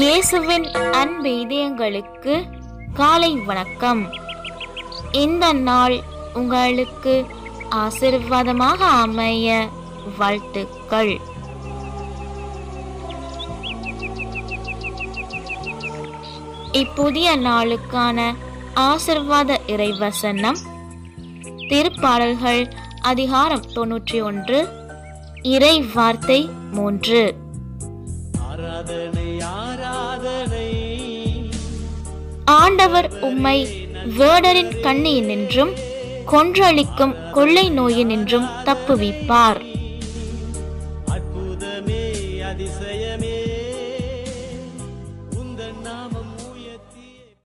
இயேசுவின் அன்பு இதயங்களுக்கு காலை வணக்கம். இந்த நாள் உங்களுக்கு ஆசீர்வாதமாக அமைய வாழ்த்துக்கள். இப்புதிய நாளுக்கான ஆசிர்வாத இறைவசனம் திருப்பாடல்கள் அதிகாரம் தொன்னூற்றி ஒன்று இறை வார்த்தை மூன்று. ஆண்டவர் உம்மை வேடரின் கண்ணியினின்றும் கொன்றளிக்கும் கொள்ளை நோயினின்றும் தப்புவிப்பார் அற்புதமே அதிசயமே. நாமம்